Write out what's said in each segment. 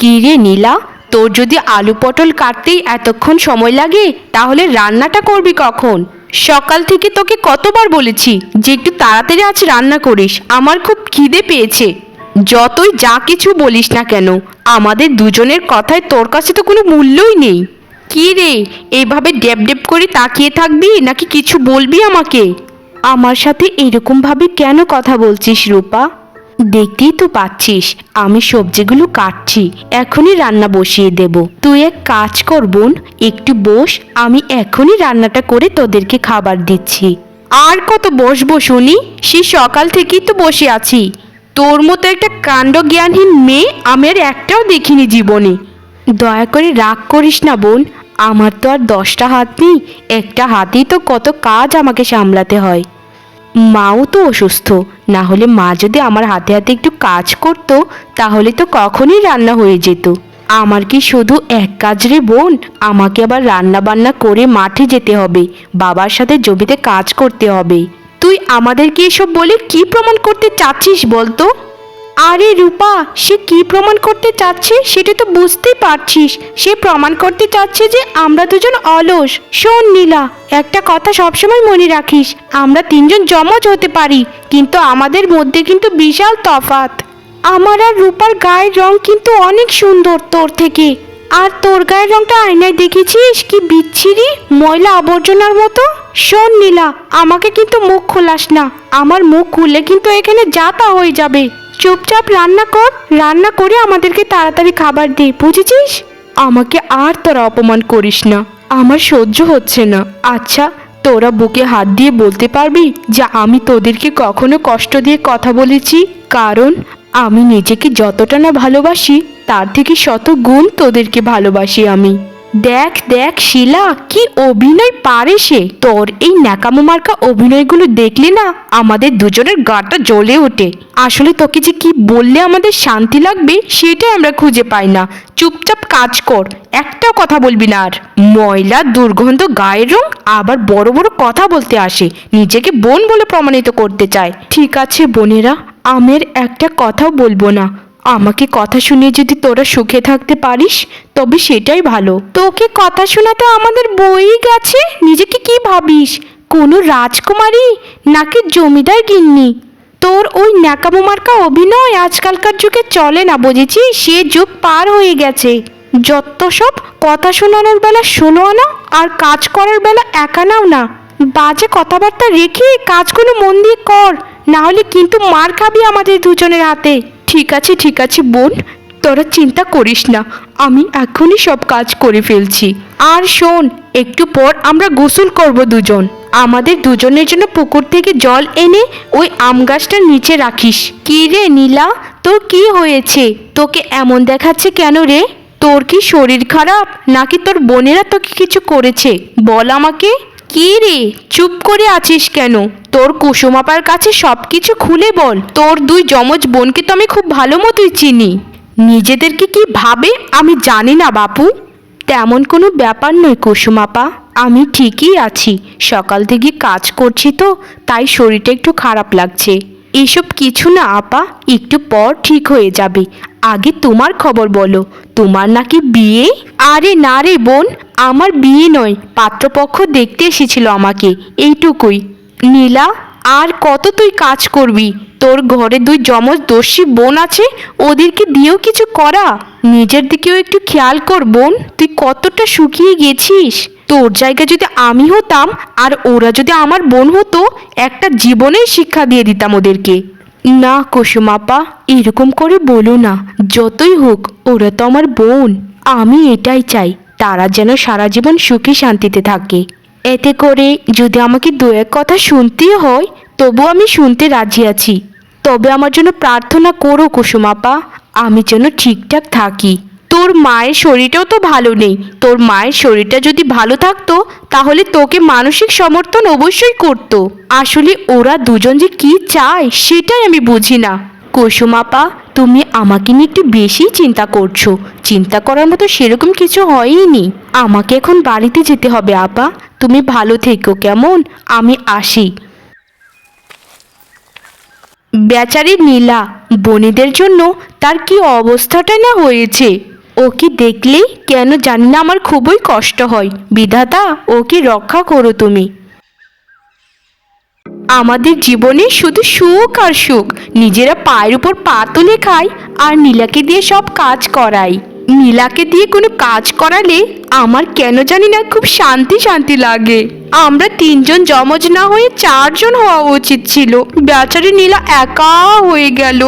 কি রে নীলা? তোর যদি আলু পটল কাটতেই এতক্ষণ সময় লাগে, তাহলে রান্নাটা করবি কখন? সকাল থেকে তোকে কতবার বলেছি যে একটু তাড়াতাড়ি আজ রান্না করিস, আমার খুব খিদে পেয়েছে। যতই যা কিছু বলিস না কেন, আমাদের দুজনের কথায় তোর কাছে তো কোনো মূল্যই নেই। কি রে এইভাবে ডেপ ডেপ করে তাকিয়ে থাকবি নাকি কিছু বলবি আমাকে? আমার সাথে এরকমভাবে কেন কথা বলছিস রূপা? দেখতেই তো পাচ্ছিস, আমি সবজিগুলো কাটছি, এখনই রান্না বসিয়ে দেব। তুই এক কাজ কর বোন, একটু বস, আমি এখনই রান্নাটা করে তোদেরকে খাবার দিচ্ছি। আর কত বসবো শুনি? সে সকাল থেকেই তো বসে আছি। তোর মতো একটা কাণ্ড জ্ঞানহীন মেয়ে আমি আর একটাও দেখিনি জীবনে। দয়া করে রাগ করিস না বোন, আমার তো আর দশটা হাত নেই, একটা হাতেই তো কত কাজ আমাকে সামলাতে হয়। মাও তো অসুস্থ, না হলে মা যদি আমার হাতে হাতে একটু কাজ করতো, তাহলে তো কখনই রান্না হয়ে যেত। আমার কি শুধু এক কাজ রে বোন? আমাকে আবার রান্না বান্না করে মাঠে যেতে হবে, বাবার সাথে জমিতে কাজ করতে হবে। তুই আমাদেরকে এসব বলে কি প্রমাণ করতে চাচ্ছিস বলতো? আরে রূপা, সে কি প্রমাণ করতে চাচ্ছে সেটা তো বুঝতেই পারছিস। সে প্রমাণ করতে চাচ্ছে যে আমরা দুজন অলস। শোন নীলা, একটা কথা সবসময় মনে রাখিস, আমরা তিনজন জমজ হতে পারি, কিন্তু আমাদের মধ্যে কিন্তু বিশাল তফাত আমার আর রূপার গায়ের রং কিন্তু অনেক সুন্দর তোর থেকে। আর তোর গায়ের রংটা আয়নায় দেখেছিস কি বিচ্ছিরি ময়লা আবর্জনার মতো? শোন নীলা, আমাকে কিন্তু মুখ খোলাস না। আমার মুখ খুললে কিন্তু এখানে যাতা হয়ে যাবে। চুপচাপ রান্না কর, রান্না করে আমাদেরকে তাড়াতাড়ি খাবার দে, বুঝেছিস? আমাকে আর তোরা অপমান করিস না, আমার সহ্য হচ্ছে না। আচ্ছা তোরা বুকে হাত দিয়ে বলতে পারবি যে আমি তোদেরকে কখনো কষ্ট দিয়ে কথা বলেছি? কারণ আমি নিজেকে যতটা না ভালোবাসি, তার থেকে শত গুণ তোদেরকে ভালোবাসি আমি। দেখ দেখ, শিলা, কি অভিনয় পারে সে? তোর এই ন্যাকামো মার্কা অভিনয়গুলো দেখলে না আমাদের দুজনের গাটা জ্বলে ওঠে। আসলে তোকে যে কি বললে আমাদের শান্তি লাগবে সেটাই আমরা খুঁজে পাই না। চুপচাপ কাজ কর, একটাও কথা বলবি না আর। ময়লা, দুর্গন্ধ, গায়ের রং, আবার বড় বড় কথা বলতে আসে। নিজেকে বোন বলে প্রমাণিত করতে চায়। ঠিক আছে বোনেরা, আমের একটা কথাও বলব না। আমাকে কথা শুনিয়ে যদি তোরা সুখে থাকতে পারিস, তবে সেটাই ভালো। তোকে কথা শোনাতে আমাদের বই গেছে? নিজেকে কি ভাবিস? কোনো রাজকুমারী? নাকি জমিদার গিন্নি? তোর ওই ন্যাকামো মার্কা অভিনয় আজকালকার যুগে চলে না বুঝেছি সে যুগ পার হয়ে গেছে। যত সব কথা শোনানোর বেলা ষোলো আনা আর কাজ করার বেলা এক আনাও না। বাজে কথাবার্তা রেখে কাজগুলো মন দিয়ে কর, না হলে কিন্তু মার খাবি আমাদের দুজনের হাতে। ঠিক আছে ঠিক আছে বোন, তোরা চিন্তা করিস না, আমি এখনই সব কাজ করে ফেলছি। আর শোন, একটু পর আমরা গোসল করব দুজন। আমাদের দুজনের জন্য পুকুর থেকে জল এনে ওই আম গাছটার নিচে রাখিস। কি রে নীলা, তোর কি হয়েছে? তোকে এমন দেখাচ্ছে কেন রে? তোর কি শরীর খারাপ, নাকি তোর বোনেরা তোকে কিছু করেছে? বল আমাকে। কি রে, চুপ করে আছিস কেন? তোর কুসুমাপার কাছে সব কিছু খুলে বল। তোর দুই যমজ বোনকে তো আমি খুব ভালো মতোই চিনি। নিজেদেরকে কি ভাবে? আমি জানি না, বাপু। তেমন কোনো ব্যাপার নয় কুসুমাপা। আমি ঠিকই আছি। সকাল থেকে কাজ করছি তো, তাই শরীরটা একটু খারাপ লাগছে। এসব কিছু না, আপা। একটু পর ঠিক হয়ে যাবে। আগে তোমার খবর বলো। তোমার নাকি বিয়ে? আরে না রে বোন, আমার বিয়ে নয়। পাত্রপক্ষ দেখতে এসেছিল আমাকে। এইটুকুই। নীলা, আর কত তুই কাজ করবি? তোর ঘরে দুই যমজ দস্যি বোন আছে, ওদেরকে দিয়েও কিছু করা। নিজের দিকেও একটু খেয়াল কর বোন, তুই কতটা শুকিয়ে গেছিস। তোর জায়গায় যদি আমি হতাম, আর ওরা যদি আমার বোন হতো, একটা জীবনের শিক্ষা দিয়ে দিতাম ওদেরকে। না কুসুমাপা এরকম করে বলো না। যতই হোক, ওরা তো আমার বোন। আমি এটাই চাই, তারা যেন সারা জীবন সুখী শান্তিতে থাকে। এতে করে যদি আমাকে দু এক কথা শুনতেই হয় তবু আমি শুনতে রাজি আছি। তবে আমার জন্য প্রার্থনা করো কুসুমাপা আমি যেন ঠিকঠাক থাকি। তোর মায়ের শরীরটাও তো ভালো নেই। তোর মায়ের শরীরটা যদি ভালো থাকতো, তাহলে তোকে মানসিক সমর্থন অবশ্যই করতো। আসলে ওরা দুজন যে কি চায়, সেটাই আমি বুঝি না। কুসুমাপা তুমি আমাকে নিয়ে একটু বেশি চিন্তা করছ। চিন্তা করার মতো সেরকম কিছু হয়ইনি আমাকে এখন বাড়িতে যেতে হবে, আপা। তুমি ভালো থেকো, কেমন? আমি আসি। বেচারি নীলা, বনেদের জন্য তার কি অবস্থাটা না হয়েছে? ওকে দেখলেই? কেন জানি না, আমার খুবই কষ্ট হয়। বিধাতা, ওকে রক্ষা করো তুমি। আমাদের জীবনে শুধু সুখ আর সুখ। নিজেরা পায়ের উপর পা তুলে খাই আর নীলাকে দিয়ে সব কাজ করাই। নীলাকে দিয়ে কোনো কাজ করালে আমার কেন জানি না খুব শান্তি শান্তি লাগে। আমরা তিনজন জমজ না হয়ে চারজন হওয়া উচিত ছিল। বেচারি নীলা একা হয়ে গেল।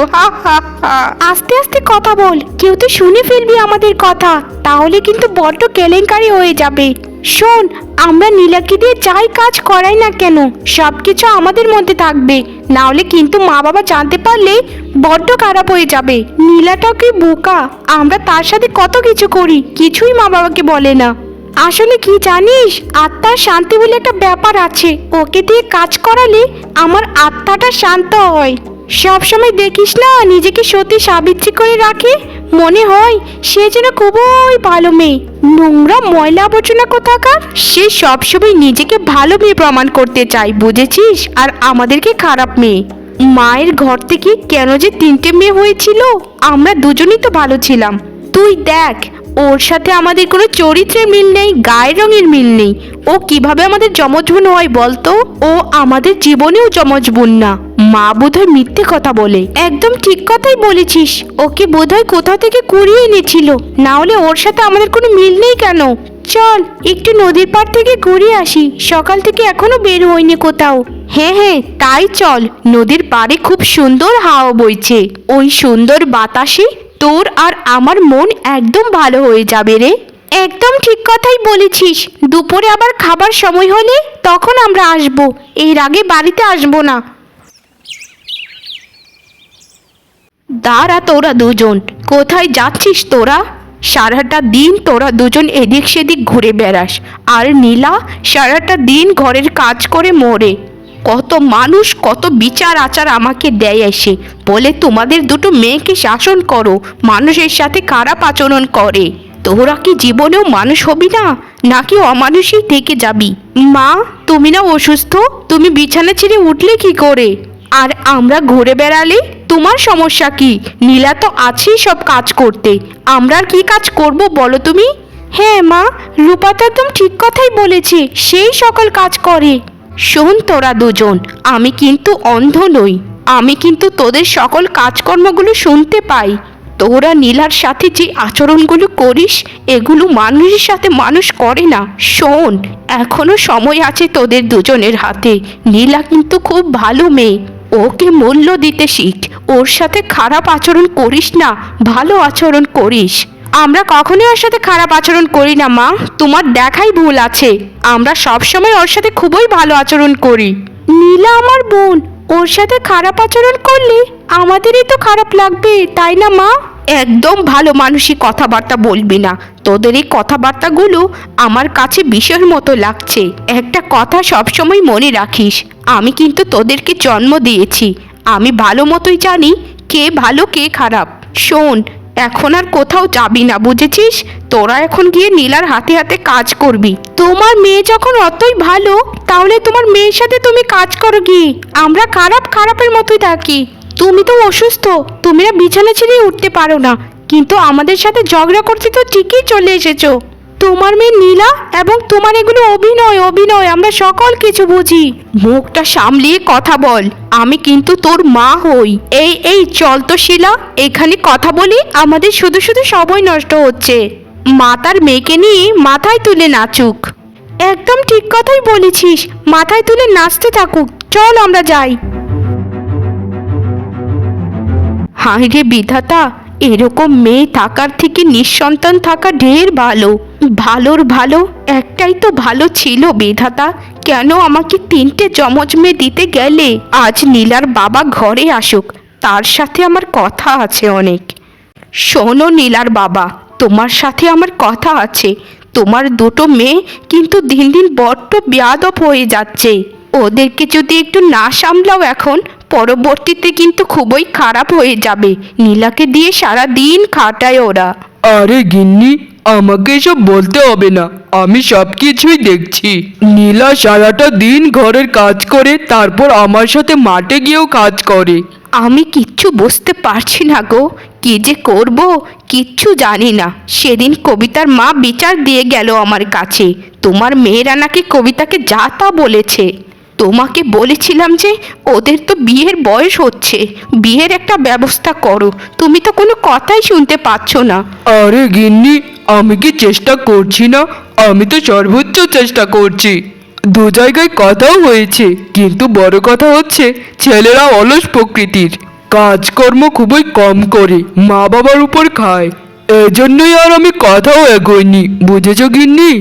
আস্তে আস্তে কথা বল। কেউ তো শুনে ফেলবি আমাদের কথা। তাহলে কিন্তু বড্ড কেলেঙ্কারি হয়ে যাবে। শোন আমরা নীলাকে দিয়ে যাই কাজ করাই না কেন? সব কিছু আমাদের মধ্যে থাকবে। না হলে কিন্তু মা বাবা জানতে পারলে বড্ড খারাপ হয়ে যাবে। নীলাটাও কি বোকা? আমরা তার সাথে কত কিছু করি? কিছুই মা বাবাকে বলে না। আসলে কি জানিস? আত্মার শান্তি বলে একটা ব্যাপার আছে। ওকে দিয়ে কাজ করালে আমার আত্মাটা শান্ত হয়। সবসময় দেখিস না, নিজেকে সত্যি সাবিত্রী করে রাখে? মনে হয় সে যেন খুবই ভালো মেয়ে। নোংরা ময়লা আবর্জনা কোথাকার? সে সবসময় নিজেকে ভালো মেয়ে প্রমাণ করতে চায়, বুঝেছিস? আর আমাদেরকে খারাপ মেয়ে। মায়ের ঘর থেকে কেন যে তিনটে মেয়ে হয়েছিল, আমরা দুজনেই তো ভালো ছিলাম। তুই দেখ ওর সাথে আমাদের কোনো চরিত্রের মিল নেই, গায়ের রঙের মিল নেই। ও কীভাবে আমাদের যমজ বোন হয় বলতো? ও আমাদের জীবনেও যমজ বোন না। মা বোধহয় মিথ্যে কথা বলে। একদম ঠিক কথাই বলেছিস। ওকে বোধহয় কোথাও থেকে কুড়িয়ে এনেছিল। না হলে ওর সাথে আমাদের কোনো মিল নেই কেন? চল, একটু নদীর পাড় থেকে ঘুরে আসি। সকাল থেকে এখনও বের হইনি কোথাও। হ্যাঁ হ্যাঁ তাই চল। নদীর পাড়ে খুব সুন্দর হাওয়া বইছে। ওই সুন্দর বাতাসে তোর আর আমার মন একদম ভালো হয়ে যাবে রে। একদম ঠিক কথাই বলেছিস। দুপুরে আবার খাবার সময় হলে তখন আমরা আসব। এর আগে বাড়িতে আসব না। দাঁড়া তোরা দুজন। কোথায় যাচ্ছিস তোরা? সারাটা দিন তোরা দুজন এদিক সেদিক ঘুরে বেড়াস। আর নীলা, সারাটা দিন ঘরের কাজ করে মরে। কত মানুষ, কত বিচার আচার আমাকে দেয় এসে। বলে, তোমাদের দুটো মেয়েকে শাসন করো, মানুষের সাথে খারাপ আচরণ করে। তোরা কি জীবনেও মানুষ হবি না? নাকি অমানুষই থেকে যাবি? মা, তুমি না অসুস্থ? তুমি বিছানা ছেড়ে উঠলে কি করে? আর আমরা ঘুরে বেড়ালে? তোমার সমস্যা কি? নীলা তো আছেই সব কাজ করতে। আমরা আর কি কাজ করব বলো তুমি? হ্যাঁ মা রূপা তো একদম ঠিক কথাই বলেছে। সেই সকল কাজ করে। শোন তোরা দুজন, আমি কিন্তু অন্ধ নই। আমি কিন্তু তোদের সকল কাজকর্মগুলো শুনতে পাই। তোরা নীলার সাথে যে আচরণগুলো করিস, এগুলো মানুষের সাথে মানুষ করে না। শোন, এখনও সময় আছে তোদের দুজনের হাতে। নীলা কিন্তু খুব ভালো মেয়ে। ওকে মূল্য দিতে শিখ। ওর সাথে খারাপ আচরণ করিস না, ভালো আচরণ করিস। আমরা কখনোই ওর সাথে খারাপ আচরণ করি না মা। তোমার দেখাই ভুল আছে। আমরা সবসময় ওর সাথে খুবই ভালো আচরণ করি। নীলা আমার বোন ওর সাথে খারাপ আচরণ করলে আমাদেরই তো খারাপ লাগবে তাই না মা? একদম ভালো মানুষই কথাবার্তা বলবি না। তোদের এই কথাবার্তাগুলো আমার কাছে বিষয়ের মতো লাগছে। একটা কথা সবসময় মনে রাখিস আমি কিন্তু তোদেরকে জন্ম দিয়েছি। আমি ভালো মতোই জানি কে ভালো কে খারাপ। শোন এখন আর কোথাও যাবি না, বুঝেছিস? তোরা এখন গিয়ে নীলার হাতে হাতে কাজ করবি। তোমার মেয়ে যখন অতই ভালো, তাহলে তোমার মেয়ের সাথে তুমি কাজ করো গিয়ে আমরা খারাপ খারাপের মতোই থাকি। তুমি তো অসুস্থ তুমিরা বিছানা ছেড়ে উঠতে পারো না। কিন্তু আমাদের সাথে ঝগড়া করতে তো ঠিকই চলে এসেছ। তোমার মেয়ে নীলা এবং তোমার এগুলো অভিনয় অভিনয়, আমরা সকল কিছু বুঝি। মুখটা সামলিয়ে কথা বল, আমি কিন্তু তোর মা হই। এই এই, চল তো শিলা, এখানে কথা বলি, আমাদের শুধু শুধু সময় নষ্ট হচ্ছে। মা তার মেয়েকে নিয়ে মাথায় তুলে নাচুক। একদম ঠিক কথাই বলেছিস, মাথায় তুলে নাচতে থাকুক, চল আমরা যাই। হায় রে বিধাতা এরকম মেয়ে থাকার থেকে নিঃসন্তান থাকা ঢের ভালো। ভালোর ভালো? একটাই তো ভালো ছিল বিধাতা। কেন আমাকে তিনটে যমজ মেয়ে দিতে গেলে? আজ নীলার বাবা ঘরে আসুক। তার সাথে আমার কথা আছে অনেক। শোনো নীলার বাবা, তোমার সাথে আমার কথা আছে। তোমার দুটো মেয়ে কিন্তু দিন দিন বড্ড বেয়াদব হয়ে যাচ্ছে। ওদেরকে যদি একটু না সামলাও এখন পরবর্তীতে কিন্তু খুবই খারাপ হয়ে যাবে। নীলাকে দিয়ে সারা দিন খাটায় ওরা। আরে গিন্নি আমাকে এসব বলতে হবে না। আমি সব কিছুই দেখছি। নীলা সারাটা দিন ঘরের কাজ করে তারপর আমার সাথে মাঠে গিয়েও কাজ করে। আমি কিচ্ছু বুঝতে পারছি না গো। কি যে করব কিচ্ছু জানি না। সেদিন কবিতার মা বিচার দিয়ে গেল আমার কাছে। তোমার মেয়েরা নাকি কবিতাকে যা তা বলেছে। তোমাকে বলেছিলাম যে ওদের তো বিয়ের বয়স হচ্ছে। বিয়ের একটা ব্যবস্থা করো। তুমি তো কোনো কথাই শুনতে পাচ্ছ না। আরে গিন্নি, আমি কি চেষ্টা করছি না? আমি তো সর্বোচ্চ চেষ্টা করছি। দু জায়গায় কথাও হয়েছে, কিন্তু বড় কথা হচ্ছে, ছেলেরা অলস প্রকৃতির। কাজকর্ম খুবই কম করে মা বাবার উপর খায়। এজন্যই আর আমি কথাও এগোইনি, বুঝেছ গিন্নি?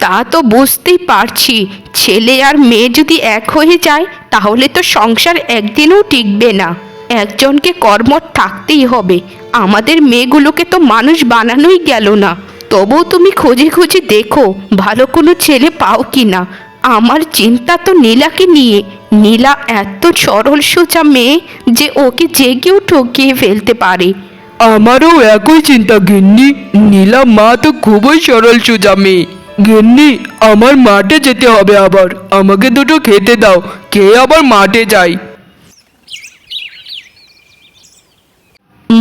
তা তো বুঝতেই পারছি। ছেলে আর মেয়ে যদি এক হয়ে যায়, তাহলে তো সংসার একদিনও টিকবে না। একজনকে কর্মঠ থাকতেই হবে। আমাদের মেয়েগুলোকে তো মানুষ বানানোই গেল না। তবুও তুমি খুঁজে খুঁজে দেখো, ভালো কোনো ছেলে পাও কি না। আমার চিন্তা তো নীলাকে নিয়ে। নীলা এত সরল সোজা মেয়ে যে ওকে যে কেউ ঠকিয়ে ফেলতে পারে। আমারও একই চিন্তা গিন্নি। নীলা মা তো খুবই সরল সোজা মেয়ে। গিন্নি, আমার মাঠে যেতে হবে আবার। আমাকে দুটো খেতে দাও, খেয়ে আবার মাঠে যাই।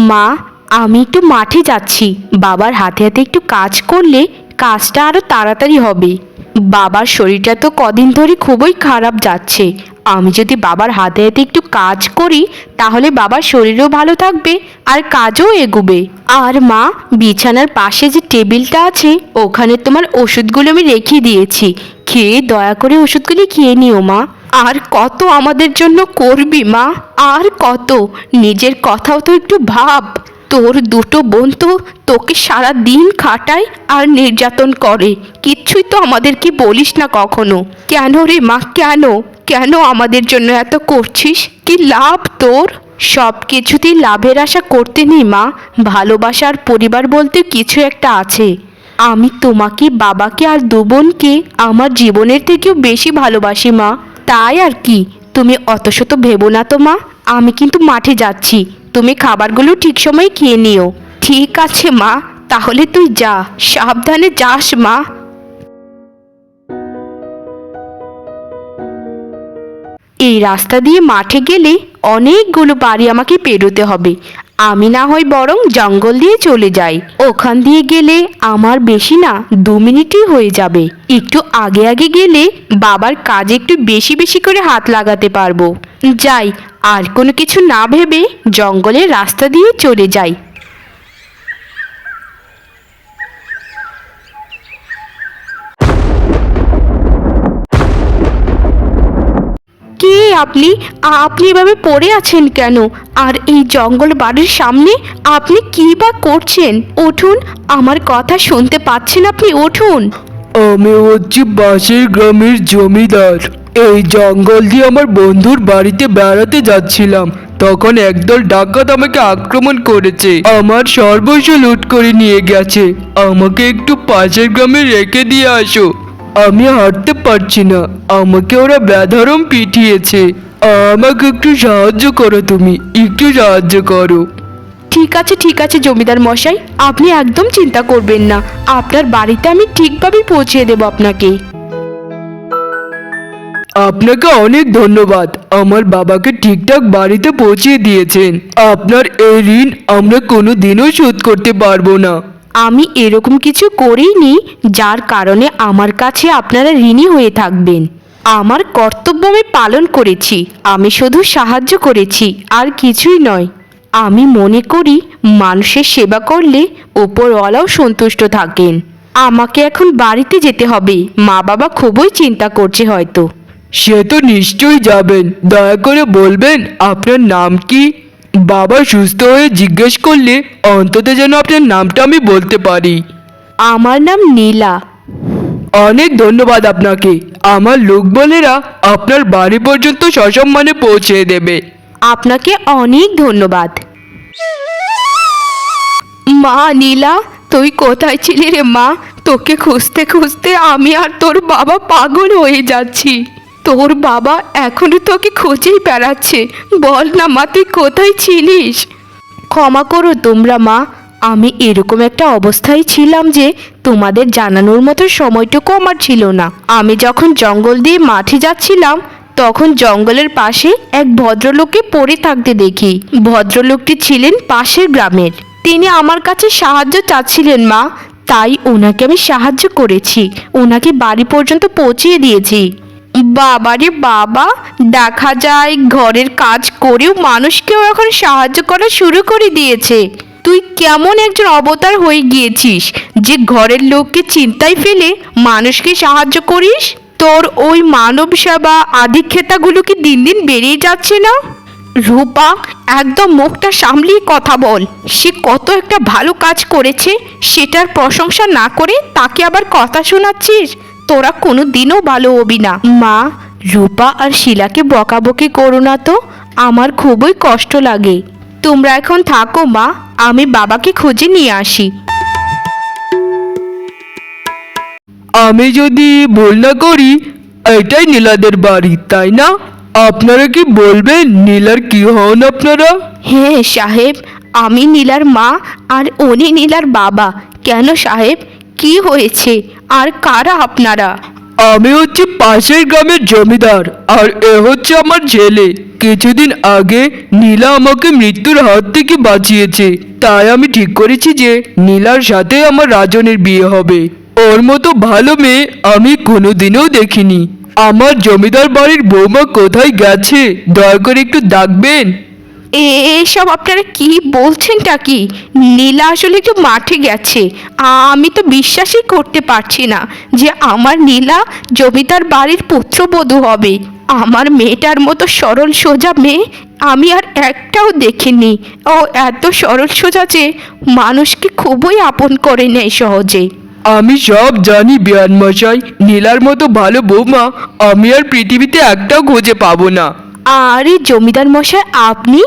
মা, আমি একটু মাঠে যাচ্ছি। বাবার হাতে হাতে একটু কাজ করলে কাজটা আরও তাড়াতাড়ি হবে। বাবার শরীরটা তো কদিন ধরে খুবই খারাপ যাচ্ছে। আমি যদি বাবার হাতে হাতে একটু কাজ করি, তাহলে বাবার শরীরও ভালো থাকবে আর কাজও এগুবে। আর মা, বিছানার পাশে যে টেবিলটা আছে, ওখানে তোমার ওষুধগুলো আমি রেখে দিয়েছি। খেয়ে দয়া করে ওষুধগুলি খেয়ে নিও মা। আর কত আমাদের জন্য করবি মা? আর কত? নিজের কথাও তো একটু ভাব। তোর দুটো বোন তো তোকে সারা দিন খাটায় আর নির্যাতন করে। কিচ্ছুই তো আমাদেরকে বলিস না কখনো। কেন রে মা, কেন? কেন আমাদের জন্য এত করছিস? কি লাভ তোর? সব কিছুতেই লাভের আশা করতে নেই, মা। ভালোবাসার পরিবার বলতে কিছু একটা আছে। আমি তোমাকে, বাবাকে আর দু বোনকে আমার জীবনের থেকেও বেশি ভালোবাসি, মা। তাই আর কি? তুমি অত শত ভেবো না তো, মা। আমি কিন্তু মাঠে যাচ্ছি। তুমি খাবারগুলো ঠিক সময় খেয়ে নিও। ঠিক আছে, মা। তাহলে তুই যা। সাবধানে যাস, মা। এই রাস্তা দিয়ে মাঠে গেলে অনেকগুলো বাড়ি আমাকে পেরোতে হবে। আমি না হয় বরং জঙ্গল দিয়ে চলে যাই। ওখান দিয়ে গেলে আমার বেশি না, দু মিনিটই হয়ে যাবে। একটু আগে আগে গেলে বাবার কাজে একটু বেশি বেশি করে হাত লাগাতে পারব। যাই, আর কোনো কিছু না ভেবে জঙ্গলের রাস্তা দিয়ে চলে যাই। কে আপনি আপনি এভাবে পড়ে আছেন কেন? আর এই জঙ্গল বাড়ির সামনে আপনি কি বা করছেন? উঠুন, আমার কথা শুনতে পাচ্ছেন আপনি, উঠুন। আমি হচ্ছি বাসের গ্রামের জমিদার। এই জঙ্গল দিয়ে আমার বন্ধুর বাড়িতে বেড়াতে যাচ্ছিলাম। তখন একদল ডাকাত আমাকে আক্রমণ করেছে। আমার সর্বস্ব লুট করে নিয়ে গেছে। আমাকে একটু পাশের গ্রামে রেখে দিয়ে আসো। আমি হাঁটতে পারছি না। আমাকে ওরা বেধরম পিটিয়েছে। আমাকে একটু সাহায্য করো তুমি। একটু সাহায্য করো। ঠিক আছে ঠিক আছে জমিদার মশাই। আপনি একদম চিন্তা করবেন না। আপনার বাড়িতে আমি ঠিকভাবে পৌঁছে দেব আপনাকে। আপনাকে অনেক ধন্যবাদ। আমার বাবাকে ঠিকঠাক বাড়িতে পৌঁছে দিয়েছেন। আপনার এই ঋণ আমরা কোনো দিনও শোধ করতে পারব না। আমি এরকম কিছু করিনি যার কারণে আমার কাছে আপনারা ঋণী হয়ে থাকবেন। আমার কর্তব্য আমি পালন করেছি, আমি শুধু সাহায্য করেছি, আর কিছুই নয়। আমি মনে করি মানুষের সেবা করলে ওপরওয়ালাও সন্তুষ্ট থাকেন। আমাকে এখন বাড়িতে যেতে হবে মা বাবা খুবই চিন্তা করছে হয়তো। সে তো নিশ্চয়ই যাবেন। দয়া করে বলবেন, আপনার নাম কি? বাবা সুস্থ হয়ে জিজ্ঞেস করলে অন্তত যেন আপনার নামটা আমি বলতে পারি। আমার নাম নীলা। অনেক ধন্যবাদ আপনাকে। আমার লোকবলেরা আপনার বাড়ি পর্যন্ত সসম্মানে পৌঁছে দেবে। আপনাকে অনেক ধন্যবাদ। মা নীলা তুই কোথায় ছিলি রে মা? তোকে খুঁজতে খুঁজতে আমি আর তোর বাবা পাগল হয়ে যাচ্ছি। তোর বাবা এখনও তোকে খুঁজেই বেড়াচ্ছে। বল না মা, তুই কোথায় ছিলিস? ক্ষমা করো তোমরা মা, আমি এরকম একটা অবস্থায় ছিলাম যে তোমাদের জানানোর মতো সময়টুকু আমার ছিল না। আমি যখন জঙ্গল দিয়ে মাঠে যাচ্ছিলাম, তখন জঙ্গলের পাশে এক ভদ্রলোককে পড়ে থাকতে দেখি। ভদ্রলোকটি ছিলেন পাশের গ্রামের। তিনি আমার কাছে সাহায্য চাচ্ছিলেন মা, তাই ওনাকে আমি সাহায্য করেছি। ওনাকে বাড়ি পর্যন্ত পৌঁছিয়ে দিয়েছি। বাবারে বাবা, দেখা যায় ঘরের কাজ করেও মানুষকেও এখন সাহায্য করা শুরু করে দিয়েছে। তুই কেমন একজন অবতার হয়ে গিয়েছিস যে ঘরের লোককে চিন্তায় ফেলে মানুষকে সাহায্য করিস? তোর ওই মানব সেবা আধিক্ষেতাগুলো কি দিন দিন বেড়েই যাচ্ছে না? রূপা, একদম মুখটা সামলিয়ে কথা বল। সে কত একটা ভালো কাজ করেছে, সেটার প্রশংসা না করে তাকে আবার কথা শোনাচ্ছিস? তোরা কোনো দিনও ভালো হবি না। মা রূপা আর শিলাকে বকাবকি করো না তো আমার খুবই কষ্ট লাগে। তোমরা এখন থাকো মা আমি বাবাকে খুঁজে নিয়ে আসি। আমি যদি ভুল না করি এটাই নীলাদের বাড়ি তাই না? আপনারা কি বলবেন নীলার কি হন আপনারা? হ্যাঁ সাহেব আমি নীলার মা আর উনি নীলার বাবা। কেন সাহেব কি হয়েছে? আর কারা আপনারা? আমি হচ্ছে পাশের গ্রামের জমিদার, আর এ হচ্ছে আমার ছেলে কিছুদিন আগে নীলা আমাকে মৃত্যুর হাত থেকে বাঁচিয়েছে। তাই আমি ঠিক করেছি যে নীলার সাথে আমার রাজনের বিয়ে হবে। ওর মতো ভালো মেয়ে আমি কোনোদিনও দেখিনি। আমার জমিদার বাড়ির বৌমা কোথায় গেছে? দয়া করে একটু ডাকবেন? এসব আপনারা কি বলছেনটা কি? নীলা আসলে একটু মাঠে গেছে। আমি তো বিশ্বাসই করতে পারছি না যে আমার নীলা জমিদার বাড়ির পুত্রবধূ হবে। আমার মেয়েটার মতো সরল সোজা মেয়ে আমি আর একটাও দেখিনি। ও এত সরল সোজা যে মানুষকে খুবই আপন করে নেয় সহজে। আমি সব জানি বিয়ান মশাই নীলার মতো ভালো বৌমা আমি আর পৃথিবীতে একটাও খুঁজে পাবো না। আরে জমিদার মশাই আপনি?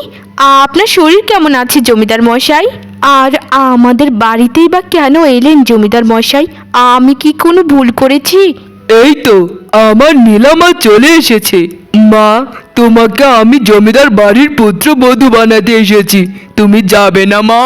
আপনার শরীর কেমন আছে জমিদার মশাই? আর আমাদের বাড়িতেই বা কেন এলেন জমিদার মশাই? আমি কি কোনো ভুল করেছি? এই তো আমার নীলামা চলে এসেছে। মা তোমাকে আমি জমিদার বাড়ির পুত্র বধূ বানাতে এসেছি। তুমি যাবে না মা?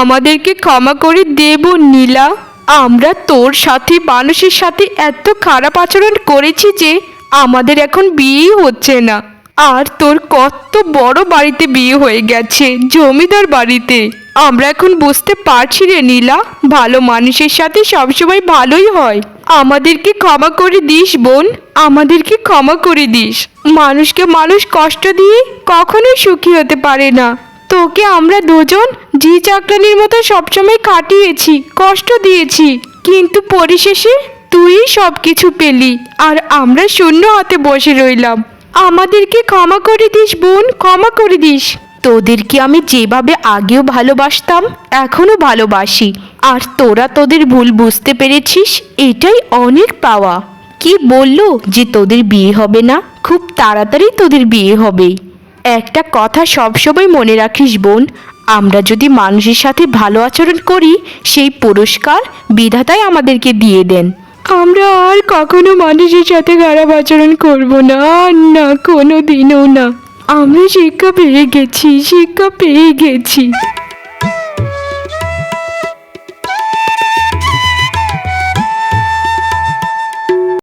আমাদেরকে ক্ষমা করে দেব নীলা। আমরা তোর সাথে, মানুষের সাথে এত খারাপ আচরণ করেছি যে আমাদের এখন বিয়েই হচ্ছে না। আর তোর কত বড় বাড়িতে বিয়ে হয়ে গেছে, জমিদার বাড়িতে। আমরা এখন বুঝতে পারছি রে নীলা, ভালো মানুষের সাথে সবসময় ভালোই হয়। আমাদেরকে ক্ষমা করে দিস, বোন, আমাদেরকে ক্ষমা করে দিস। মানুষকে মানুষ কষ্ট দিয়ে কখনোই সুখী হতে পারে না। তোকে আমরা দুজন জি চাকরানির মতো সবসময় কাটিয়েছি, কষ্ট দিয়েছি। কিন্তু পরিশেষে তুই সব কিছু পেলি আর আমরা শূন্য হাতে বসে রইলাম। আমাদেরকে ক্ষমা করে দিস, বোন, ক্ষমা করে দিস। তোদেরকে আমি যেভাবে আগেও ভালোবাসতাম এখনও ভালোবাসি। আর তোরা তোদের ভুল বুঝতে পেরেছিস, এটাই অনেক পাওয়া। কি বলল যে তোদের বিয়ে হবে না? খুব তাড়াতাড়ি তোদের বিয়ে হবে। একটা কথা সবসময় মনে রাখিস, বোন। আমরা যদি মানুষের সাথে ভালো আচরণ করি, সেই পুরস্কার বিধাতাই আমাদেরকে দিয়ে দেন। আমরা আর কখনো মানুষের সাথে খারাপ আচরণ করব না না কোনো দিনও না। আমরা শিক্ষা পেয়ে গেছি, শিক্ষা পেয়ে গেছি।